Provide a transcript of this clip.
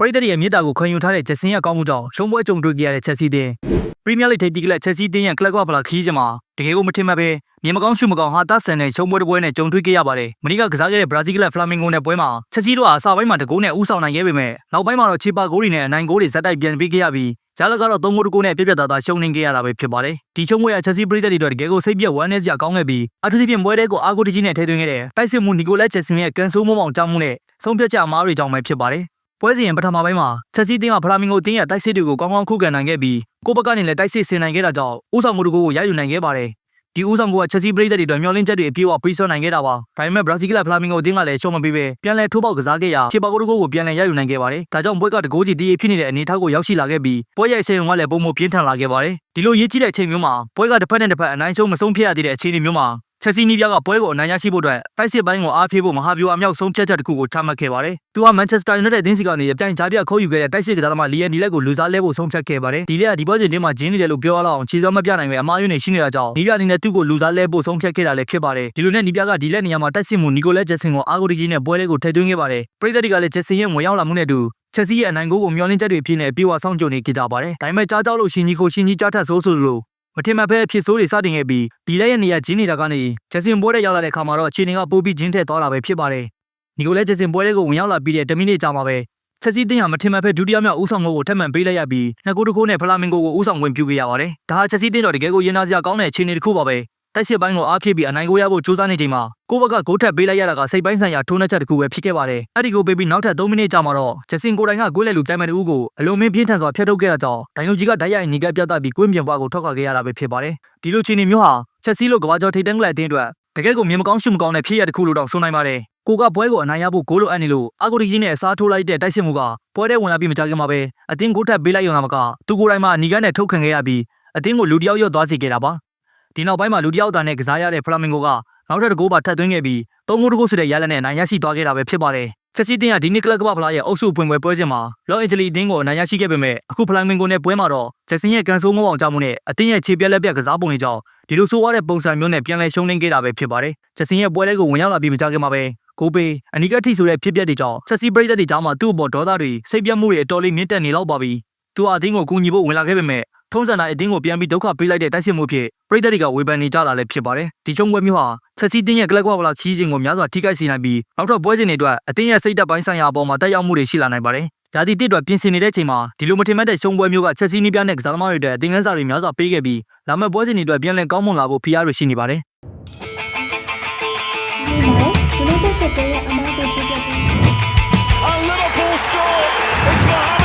ပရိသတ်ရဲ့မြေတားကိုခွင့်ယူထားတဲ့ဂျက်ဆင်ရဲ့ကောင်းမှုကြောင့်ရှုံးပွဲကြုံတွေ့ခဲ့ရတဲ့ချက်စီးတင်ပရီးမီးယားလိထိပ်တီကလပ်ချက်စီးတင်ရဲ့ကလပ်ကပလာခီးချင်မှာတကယ်ကိုမထင်မှတ်ပဲမြေမကောင်းရှုမကောင်းဟာတာဆန်နဲ့ရှုံးပွဲတစ်ပွဲနဲ့ကြုံတွေ့ခဲ့ရပါတယ်မနီကကစားခဲ့တဲ့ဘရာဇီးကလပ်ဖလာမင်ဂိုနဲ့ပွဲမှာချက်စီးတို့ဟာအစပိုင်းမှာတကိုးနဲ့ဦးဆောင်နိုင်ခဲ့ပေမဲ့နောက်ပိုင်းမှာတော့ချီပါဂိုးတွေနဲ့အနိုင်ဂိုးတွေဇက်တိုက်ပြန်ပေးခဲ့ရပြီးဂျာလကတော့သုံးဂိုးတကိုးနဲ့ပြပြသားသားရှုံးနေခဲ့ရတာပဲဖြစ်ပါတယ်ဒီရှုံးပွဲကချက်စီပရိသတ်တွေအတွက်တကယ်ကိုစိတ်ပြက်ဝမ်းနည်းစရာကောင်းခဲ့ပြီးအထူးသဖြင့်ပွဲတဲကိုအာဂိုတကြီးနဲ့ထည့်သွင်းခဲ့တဲ့တိုက်စစ်မှုနီကိုလက်ချက်စင်ရဲ့ကန်ဆိုးမောင်းမောင်ကြောင်းမှုနဲ့ဆုံးဖြတ်ချက်အမားတွေကြောင့်ပဲဖြစ်ပါတယ် ပွဲစဉ်ပထမပိုင်းမှာချက်စီတင်းကဖလာမင်ဂိုတင်းရဲ့တိုက်စစ်တွေကိုကောင်းကောင်းခုခံနိုင်ခဲ့ပြီးကိုဘက်ကနေလည်းတိုက်စစ်ဆင်နိုင်ခဲ့တာကြောင့်ဥဆောင်မှုတကူကိုရယူနိုင်ခဲ့ပါတယ်ဒီဥဆောင်မှုကချက်စီပရိသတ်တွေအတွက်မျှော်လင့်ချက်တွေအပြည့်အဝပေးစွမ်းနိုင်ခဲ့တာပါဒါပေမဲ့ဘရာဇီးကလဖလာမင်ဂိုတင်းကလည်းရှုံးမပေးပဲပြန်လည်ထိုးပေါက်ကစားခဲ့ရာချေပါကိုတကူကိုပြန်လည်ရယူနိုင်ခဲ့ပါတယ်ဒါကြောင့်ပွဲကတကိုးကြီးတီးဖြစ်နေတဲ့အနေအထားကိုရောက်ရှိလာခဲ့ပြီးပွဲရဲ့အချိန်ကလည်းပုံမပြင်းထန်လာခဲ့ပါတယ်ဒီလိုရေးကြည့်တဲ့အချိန်မျိုးမှာပွဲကတစ်ဖက်နဲ့တစ်ဖက်အနိုင်ဆုံးမဆုံးဖြတ်ရသေးတဲ့အခြေအနေမျိုးမှာ ချက်စီနီးပြားကပွဲကိုအနိုင်ရရှိဖို့အတွက်တိုက်စစ်ပိုင်းကိုအားဖြည့်ဖို့မဟာဗျူဟာအမြောက်ဆုံးဖြတ်ချက်တစ်ခုကိုချမှတ်ခဲ့ပါတယ်။သူကမန်ချက်စတာယူနိုက်တက်အသင်းစီကနေပြိုင်ကြားပြခိုးယူခဲ့တဲ့တိုက်စစ်ကစားသမားလီယန်ဒီလက်ကိုလူစားလဲဖို့ဆုံးဖြတ်ခဲ့ပါတယ်။ဒီလက်ကဒီပွဲစဉ်တင်းမှာဂျင်းနေတယ်လို့ပြောရအောင်ခြေစွမ်းမပြနိုင်ပဲအမားယွန်းနေရှိနေတာကြောင့်နီးပြအနေနဲ့သူ့ကိုလူစားလဲဖို့ဆုံးဖြတ်ခဲ့တာလည်းဖြစ်ပါတယ်။ဒီလိုနဲ့နီးပြကဒီလက်နေရာမှာတိုက်စစ်မှုနီကိုလက်ဂျက်ဆင်ကိုအာဂိုဒီဂျီနဲ့ပွဲလေးကိုထည့်သွင်းခဲ့ပါတယ်။ပရိသတ်တွေကလည်းဂျက်ဆင်ရဲ့ဝင်ရောက်လာမှုနဲ့အတူချက်စီရဲ့အနိုင်ကိုကိုမျောလင်းချက်တွေဖြစ်နေပြေဝဆောင်ကြုံနေကြကြပါတယ်။ဒါပေမဲ့ကြားကြောက်လို့ရှင်ကြီးကိုရှင်ကြီးကြားထက်ဆိုးဆိုလို့ မထင်မှတ်ပဲဖြစ်ဆိုးတွေစတင်ခဲ့ပြီးဒီလက်ရဲ့နေရာဂျင်းနေတာကနေဂျက်ဆင်ပွဲတဲ့ရောက်လာတဲ့အခါမှာတော့အခြေအနေကပိုပြီးဂျင်းထက်သွားတာပဲဖြစ်ပါတယ်။ဒီကိုလည်းဂျက်ဆင်ပွဲလေးကိုဝင်ရောက်လာပြီးတဲ့10မိနစ်ကြာမှာပဲချက်စီတင်းဟာမထင်မှတ်ပဲဒုတိယမြောက်ဦးဆောင်ကိုထပ်မံပေးလိုက်ရပြီးနှစ်ကိုတစ်ကိုနဲ့ဖလာမင်ဂိုကိုဦးဆောင်ဝင်ပြုခဲ့ရပါတယ်။ဒါဟာချက်စီတင်းတော့တကယ်ကိုရင်နာစရာကောင်းတဲ့အခြေအနေတစ်ခုပါပဲ။ တိုက်စစ်ပိုင်းကိုအားဖြည့်ပြီးအနိုင်ကိုရဖို့ကြိုးစားနေချိန်မှာကိုဘက်ကဂိုးထက်ပေးလိုက်ရတာကစိတ်ပိုင်းဆိုင်ရာထိုးနှက်ချက်တစ်ခုပဲဖြစ်ခဲ့ပါတယ်။အဲ့ဒီကိုပေးပြီးနောက်ထပ်3မိနစ်ကြာမှာတော့ဂျက်ဆင်ကိုတိုင်ကဂိုးလက်လူတိုင်မဲ့တူကိုအလုံးမင်းပြင်းထန်စွာဖျက်ထုတ်ခဲ့တာကြောင့်ဒိုင်နိုကြီးကဓာတ်ရိုက်နေကပြတ်ပြီးကွင်းပြင်ပွားကိုထောက်ခါခဲ့ရတာပဲဖြစ်ပါတယ်။ဒီလိုခြေအနေမျိုးဟာချက်စီလိုကဘာကျော်ထိတ်တန်းကလပ်အတင်းအတွက်တကယ်ကိုမြင်မကောင်းရှုမကောင်းတဲ့ဖြစ်ရတစ်ခုလို့တော့ဆိုနိုင်ပါတယ်။ကိုကပွဲကိုအနိုင်ရဖို့ဂိုးလိုအပ်နေလို့အာဂိုဒီကြီးနဲ့အစားထိုးလိုက်တဲ့တိုက်စစ်မှုကပွဲထဲဝင်လာပြီးမကြခင်မှာပဲအတင်းဂိုးထက်ပေးလိုက်ရုံသာမကသူကိုယ်တိုင်မှနီကန်းနဲ့ထုတ်ခံခဲ့ရပြီးအတင်းကိုလူတယောက်ရော့သွားစေခဲ့တာပါ။ ဒီနောက်ပိုင်းမှာလူတယောက်သားနဲ့ကစားရတဲ့ဖလာမင်ဂိုကနောက်ထပ်တစ်ဂိုးပါထပ်သွင်းခဲ့ပြီးသုံးဂိုးတစ်ဂိုးဆိုတဲ့ရလဒ်နဲ့အနိုင်ရရှိသွားခဲ့တာပဲဖြစ်ပါတယ်။ချက်စီတင်ကဒီနေ့ကလပ်ကပဖလားရဲ့အုပ်စုပွင့်ပွဲပွဲစဉ်မှာလော့အန်ဂျလီအတင်းကိုအနိုင်ရရှိခဲ့ပေမဲ့အခုဖလာမင်ဂိုနဲ့ပွဲမှာတော့ဂျက်ဆင်ရဲ့ကန်ဆိုးမောအောင်ကြောင့်မှုနဲ့အတင်းရဲ့ခြေပြက်လက်ပြက်ကစားပုံတွေကြောင့်ဒီလိုဆိုးရတဲ့ပုံစံမျိုးနဲ့ပြန်လည်ရှုံးနိမ့်ခဲ့တာပဲဖြစ်ပါတယ်။ဂျက်ဆင်ရဲ့ပွဲလေးကိုဝင်ရောက်လာပြီးမကြခင်မှာပဲကိုပေအနီကတိဆိုတဲ့ဖြစ်ပျက်တွေကြောင့်ချက်စီပရိသတ်တွေကြားမှာသူ့အပေါ်ဒေါသတွေစိတ်ပြတ်မှုတွေအတော်လေးမြင့်တက်နေလောက်ပါပြီ။သူအတင်းကိုကူညီဖို့ဝင်လာခဲ့ပေမဲ့ ထုံးစံတိုင်းအတင်းကိုပြန်ပြီးဒုက္ခပေးလိုက်တဲ့တိုက်စစ်မှုဖြစ်ပရိသတ်တွေကဝေဖန်နေကြတာလည်းဖြစ်ပါတယ်ဒီချုံပွဲမျိုးဟာချက်စီတင်းရဲ့ကလကွာဝလာခီးခြင်းကိုများစွာထိခိုက်စေနိုင်ပြီးနောက်ထပ်ပွဲစဉ်တွေအတွက်အတင်းရဲ့စိတ်ဓာတ်ပိုင်းဆိုင်ရာအပေါ်မှာတက်ရောက်မှုတွေရှိလာနိုင်ပါတယ်ဂျာတိတစ်အတွက်ပြင်ဆင်နေတဲ့အချိန်မှာဒီလိုမထင်မှတ်တဲ့ရှုံးပွဲမျိုးကချက်စီနီးပြားနဲ့ကစားသမားတွေအတွက်အသင်ခန်းစာတွေများစွာပေးခဲ့ပြီးလာမယ့်ပွဲစဉ်တွေအတွက်ပြန်လည်ကောင်းမွန်လာဖို့ဖိအားတွေရှိနေပါတယ်။ Liverpool score. It's behind.